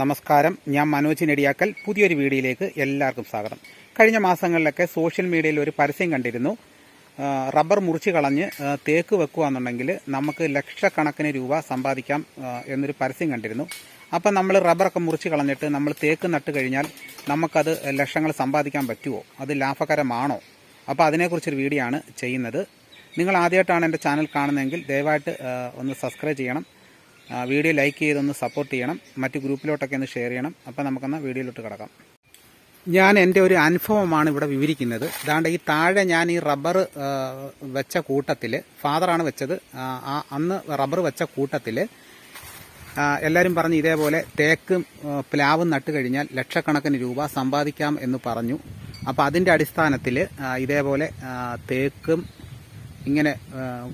നമസ്കാരം. ഞാൻ മനോജ് നെടിയാക്കൽ. പുതിയൊരു വീഡിയോയിലേക്ക് എല്ലാവർക്കും സ്വാഗതം. കഴിഞ്ഞ മാസങ്ങളിലൊക്കെ സോഷ്യൽ മീഡിയയിൽ ഒരു പരസ്യം കണ്ടിരുന്നു. റബ്ബർ മുറിച്ച് കളഞ്ഞ് തേക്ക് വെക്കുകയെന്നുണ്ടെങ്കിൽ നമുക്ക് ലക്ഷക്കണക്കിന് രൂപ സമ്പാദിക്കാം എന്നൊരു പരസ്യം കണ്ടിരുന്നു. അപ്പം നമ്മൾ റബ്ബറൊക്കെ മുറിച്ച് കളഞ്ഞിട്ട് നമ്മൾ തേക്ക് നട്ട് കഴിഞ്ഞാൽ നമുക്കത് ലക്ഷങ്ങൾ സമ്പാദിക്കാൻ പറ്റുമോ? അത് ലാഭകരമാണോ? അപ്പോൾ അതിനെക്കുറിച്ചൊരു വീഡിയോ ആണ് ചെയ്യുന്നത്. നിങ്ങൾ ആദ്യമായിട്ടാണ് എന്റെ ചാനൽ കാണുന്നതെങ്കിൽ ദയവായിട്ട് ഒന്ന് സബ്സ്ക്രൈബ് ചെയ്യണം. വീഡിയോ ലൈക്ക് ചെയ്തൊന്ന് സപ്പോർട്ട് ചെയ്യണം. മറ്റ് ഗ്രൂപ്പിലോട്ടൊക്കെ ഒന്ന് ഷെയർ ചെയ്യണം. അപ്പം നമുക്കെന്നാൽ വീഡിയോയിലോട്ട് കിടക്കാം. ഞാൻ എന്റെ ഒരു അനുഭവമാണ് ഇവിടെ വിവരിക്കുന്നത്. അതാണ്ട് ഈ താഴെ ഞാൻ ഈ റബ്ബർ വെച്ച കൂട്ടത്തിൽ ഫാദറാണ് വെച്ചത്. ആ അന്ന് റബ്ബർ വെച്ച കൂട്ടത്തിൽ എല്ലാവരും പറഞ്ഞു ഇതേപോലെ തേക്കും പ്ലാവും നട്ട് കഴിഞ്ഞാൽ ലക്ഷക്കണക്കിന് രൂപ സമ്പാദിക്കാം എന്ന് പറഞ്ഞു. അപ്പോൾ അതിന്റെ അടിസ്ഥാനത്തിൽ ഇതേപോലെ തേക്കും ഇങ്ങനെ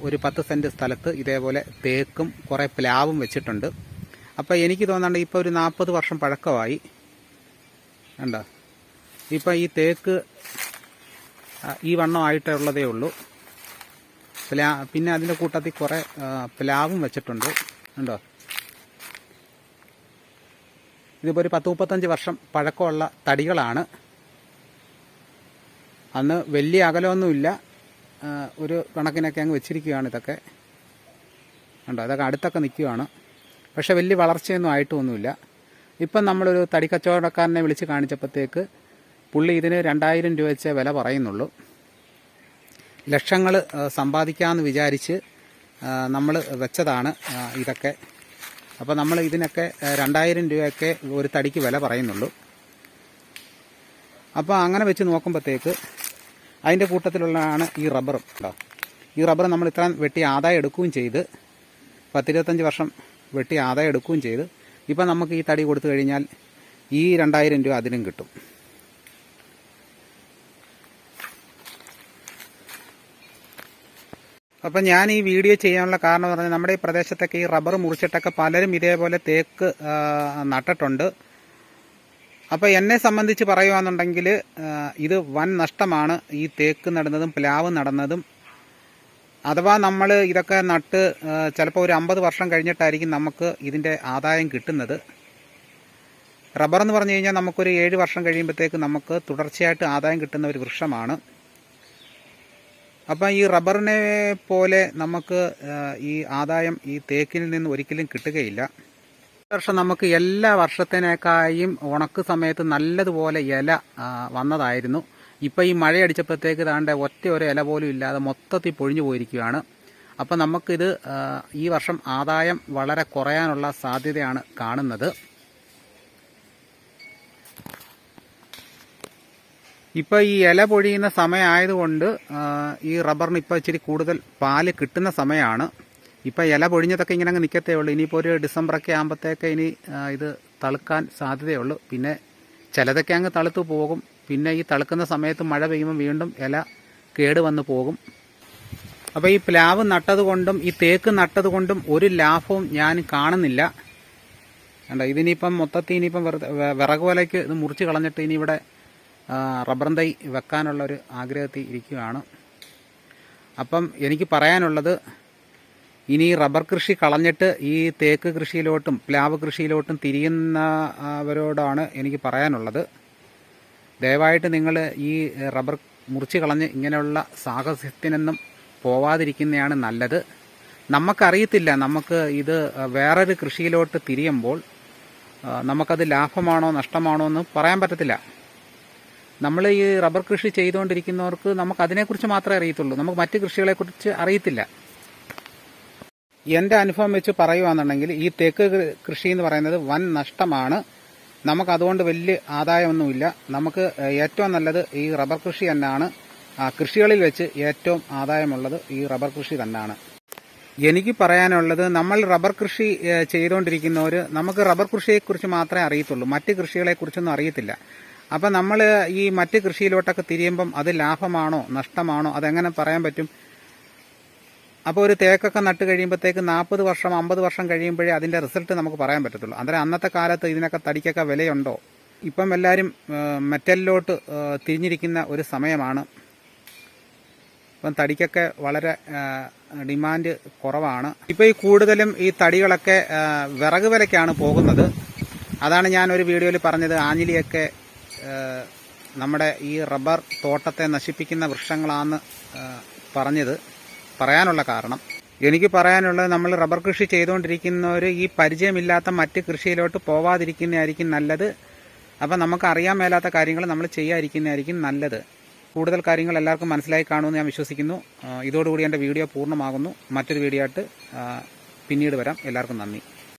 ഒരു പത്ത് സെന്റ് സ്ഥലത്ത് ഇതേപോലെ തേക്കും കുറേ പ്ലാവും വെച്ചിട്ടുണ്ട്. അപ്പോൾ എനിക്ക് തോന്നുന്നുണ്ട് ഇപ്പോൾ ഒരു നാൽപ്പത് വർഷം പഴക്കമായി. കണ്ടോ? ഇപ്പം ഈ തേക്ക് ഈ വണ്ണമായിട്ടുള്ളതേ ഉള്ളൂ. പ്ലാ പിന്നെ അതിന്റെ കൂട്ടത്തിൽ കുറേ പ്ലാവും വെച്ചിട്ടുണ്ട്. കണ്ടോ? ഇതിപ്പോൾ ഒരു പത്ത് മുപ്പത്തഞ്ച് വർഷം പഴക്കമുള്ള തടികളാണ്. അന്ന് വലിയ അകലമൊന്നുമില്ല. ഒരു കണക്കിനൊക്കെ അങ്ങ് വെച്ചിരിക്കുകയാണ് ഇതൊക്കെ. കണ്ടോ? ഇതൊക്കെ അടുത്തൊക്കെ നിൽക്കുകയാണ്. പക്ഷേ വലിയ വളർച്ചയൊന്നും ആയിട്ടൊന്നുമില്ല. ഇപ്പം നമ്മളൊരു തടി കച്ചവടക്കാരനെ വിളിച്ച് കാണിച്ചപ്പോഴത്തേക്ക് പുള്ളി ഇതിന് രണ്ടായിരം രൂപ വെച്ചേ വില പറയുന്നുള്ളൂ. ലക്ഷങ്ങൾ സമ്പാദിക്കാമെന്ന് വിചാരിച്ച് നമ്മൾ വെച്ചതാണ് ഇതൊക്കെ. അപ്പോൾ നമ്മൾ ഇതിനൊക്കെ രണ്ടായിരം രൂപയൊക്കെ ഒരു തടിക്ക് വില പറയുന്നുള്ളൂ. അപ്പോൾ അങ്ങനെ വെച്ച് നോക്കുമ്പോഴത്തേക്ക് അതിന്റെ കൂട്ടത്തിലുള്ളതാണ് ഈ റബ്ബറും കേട്ടോ ഈ റബ്ബർ നമ്മൾ ഇത്ര വെട്ടി ആദായം എടുക്കുകയും ചെയ്ത് പത്തിരുപത്തഞ്ച് വർഷം വെട്ടി ആദായം എടുക്കുകയും ചെയ്ത് ഇപ്പം നമുക്ക് ഈ തടി കൊടുത്തു കഴിഞ്ഞാൽ ഈ രണ്ടായിരം രൂപ അതിനും കിട്ടും. അപ്പം ഞാൻ ഈ വീഡിയോ ചെയ്യാനുള്ള കാരണം പറഞ്ഞാൽ നമ്മുടെ ഈ പ്രദേശത്തൊക്കെ ഈ റബ്ബർ മുറിച്ചിട്ടൊക്കെ പലരും ഇതേപോലെ തേക്ക് നട്ടിട്ടുണ്ട്. അപ്പോൾ എന്നെ സംബന്ധിച്ച് പറയുകയാണെന്നുണ്ടെങ്കിൽ ഇത് വൻ നഷ്ടമാണ്. ഈ തേക്ക് നടുന്നതും പ്ലാവ് നടന്നതും. അഥവാ നമ്മൾ ഇതൊക്കെ നട്ട് ചിലപ്പോൾ ഒരു അമ്പത് വർഷം കഴിഞ്ഞിട്ടായിരിക്കും നമുക്ക് ഇതിന്റെ ആദായം കിട്ടുന്നത്. റബ്ബർ എന്ന് പറഞ്ഞു കഴിഞ്ഞാൽ നമുക്കൊരു ഏഴ് വർഷം കഴിയുമ്പോഴത്തേക്ക് നമുക്ക് തുടർച്ചയായിട്ട് ആദായം കിട്ടുന്ന ഒരു വൃക്ഷമാണ്. അപ്പം ഈ റബ്ബറിനെ പോലെ നമുക്ക് ഈ ആദായം ഈ തേക്കിൽ നിന്ന് ഒരിക്കലും കിട്ടുകയില്ല. വർഷം നമുക്ക് എല്ലാ വർഷത്തിനേക്കായും ഉണക്ക് സമയത്ത് നല്ലതുപോലെ ഇല വന്നതായിരുന്നു. ഇപ്പം ഈ മഴയടിച്ചപ്പോഴത്തേക്ക് താണ്ട ഒറ്റ ഒരു ഇല പോലും ഇല്ലാതെ മൊത്തത്തിൽ പൊഴിഞ്ഞു പോയിരിക്കുകയാണ്. അപ്പം നമുക്കിത് ഈ വർഷം ആദായം വളരെ കുറയാനുള്ള സാധ്യതയാണ് കാണുന്നത്. ഇപ്പോൾ ഈ ഇല പൊഴിയുന്ന സമയമായതുകൊണ്ട് ഈ റബ്ബറിന് ഇപ്പോൾ ഇച്ചിരി കൂടുതൽ പാൽ കിട്ടുന്ന സമയമാണ്. ഇപ്പോൾ ഇല പൊഴിഞ്ഞതൊക്കെ ഇങ്ങനെ അങ്ങ് നിൽക്കത്തേ ഉള്ളൂ. ഇനിയിപ്പോൾ ഒരു ഡിസംബറൊക്കെ ആകുമ്പോഴത്തേക്ക് ഇനി ഇത് തളുക്കാൻ സാധ്യതയുള്ളൂ പിന്നെ ചിലതൊക്കെ അങ്ങ് തളുത്തു പോകും. പിന്നെ ഈ തളുക്കുന്ന സമയത്ത് മഴ പെയ്യുമ്പോൾ വീണ്ടും ഇല കേട് വന്ന് പോകും. അപ്പോൾ ഈ പ്ലാവ് നട്ടതുകൊണ്ടും ഈ തേക്ക് നട്ടതുകൊണ്ടും ഒരു ലാഭവും ഞാൻ കാണുന്നില്ല. കണ്ടോ ഇതിനിപ്പം മൊത്തത്തിൽ ഇനിയിപ്പം വിറക് വലയ്ക്ക് ഇത് മുറിച്ച് കളഞ്ഞിട്ട് ഇനി ഇവിടെ റബ്ബറും തൈ വെക്കാനുള്ള ഒരു ആഗ്രഹത്തിൽ ഇരിക്കുകയാണ്. അപ്പം എനിക്ക് പറയാനുള്ളത് ഇനി റബ്ബർ കൃഷി കളഞ്ഞിട്ട് ഈ തേക്ക് കൃഷിയിലോട്ടും പ്ലാവ് കൃഷിയിലോട്ടും തിരിയുന്നവരോടാണ് എനിക്ക് പറയാനുള്ളത്. ദയവായിട്ട് നിങ്ങൾ ഈ റബ്ബർ മുറിച്ച് കളഞ്ഞ് ഇങ്ങനെയുള്ള സാഹസ്യത്തിനൊന്നും പോവാതിരിക്കുന്നതാണ് നല്ലത്. നമുക്കറിയത്തില്ല നമുക്ക് ഇത് വേറൊരു കൃഷിയിലോട്ട് തിരിയുമ്പോൾ നമുക്കത് ലാഭമാണോ നഷ്ടമാണോ എന്ന് പറയാൻ പറ്റത്തില്ല. നമ്മൾ ഈ റബ്ബർ കൃഷി ചെയ്തുകൊണ്ടിരിക്കുന്നവർക്ക് നമുക്ക് അതിനെക്കുറിച്ച് മാത്രമേ അറിയത്തുള്ളൂ. നമുക്ക് മറ്റ് കൃഷികളെക്കുറിച്ച് അറിയത്തില്ല. എന്റെ അനുഭവം വെച്ച് പറയുകയാണെന്നുണ്ടെങ്കിൽ ഈ തേക്ക് കൃഷി എന്ന് പറയുന്നത് വൻ നഷ്ടമാണ്. നമുക്ക് അതുകൊണ്ട് വലിയ ആദായമൊന്നുമില്ല. നമുക്ക് ഏറ്റവും നല്ലത് ഈ റബ്ബർ കൃഷി തന്നെയാണ് കൃഷികളിൽ വെച്ച് ഏറ്റവും ആദായമുള്ളത് ഈ റബ്ബർ കൃഷി തന്നെയാണ് എനിക്ക് പറയാനുള്ളത് നമ്മൾ റബ്ബർ കൃഷി ചെയ്തുകൊണ്ടിരിക്കുന്നവർ നമുക്ക് റബ്ബർ കൃഷിയെക്കുറിച്ച് മാത്രമേ അറിയത്തുള്ളൂ. മറ്റ് കൃഷികളെക്കുറിച്ചൊന്നും അറിയത്തില്ല. അപ്പം നമ്മൾ ഈ മറ്റ് കൃഷിയിലോട്ടൊക്കെ തിരിയുമ്പം അത് ലാഭമാണോ നഷ്ടമാണോ അതെങ്ങനെ പറയാൻ പറ്റും? അപ്പോൾ ഒരു തേക്കൊക്കെ നട്ട് കഴിയുമ്പോഴത്തേക്ക് നാൽപ്പത് വർഷം അമ്പത് വർഷം കഴിയുമ്പോഴേ അതിന്റെ റിസൾട്ട് നമുക്ക് പറയാൻ പറ്റത്തുള്ളൂ. അന്നേരം അന്നത്തെ കാലത്ത് ഇതിനൊക്കെ തടിക്കൊക്കെ വിലയുണ്ടോ? ഇപ്പം എല്ലാവരും മെറ്റലിലോട്ട് തിരിഞ്ഞിരിക്കുന്ന ഒരു സമയമാണ്. ഇപ്പം തടിക്കൊക്കെ വളരെ ഡിമാൻഡ് കുറവാണ്. ഇപ്പോൾ ഈ കൂടുതലും ഈ തടികളൊക്കെ വിറക് വിലയ്ക്കാണ് പോകുന്നത്. അതാണ് ഞാൻ ഒരു വീഡിയോയിൽ പറഞ്ഞത്. ആഞ്ഞിലിയൊക്കെ നമ്മുടെ ഈ റബ്ബർ തോട്ടത്തെ നശിപ്പിക്കുന്ന വൃക്ഷങ്ങളാണെന്ന് പറഞ്ഞത്. പറയാനുള്ള കാരണം. എനിക്ക് പറയാനുള്ളത് നമ്മൾ റബ്ബർ കൃഷി ചെയ്തുകൊണ്ടിരിക്കുന്നവർ ഈ പരിചയമില്ലാത്ത മറ്റ് കൃഷിയിലോട്ട് പോവാതിരിക്കുന്നതായിരിക്കും നല്ലത്. അപ്പം നമുക്ക് അറിയാൻ മേലാത്ത കാര്യങ്ങൾ നമ്മൾ ചെയ്യാതിരിക്കുന്നതായിരിക്കും നല്ലത്. കൂടുതൽ കാര്യങ്ങൾ എല്ലാവർക്കും മനസ്സിലായി കാണുമെന്ന് ഞാൻ വിശ്വസിക്കുന്നു. ഇതോടുകൂടി എന്റെ വീഡിയോ പൂർണമാകുന്നു. മറ്റൊരു വീഡിയോ ആയിട്ട് പിന്നീട് വരാം. എല്ലാവർക്കും നന്ദി.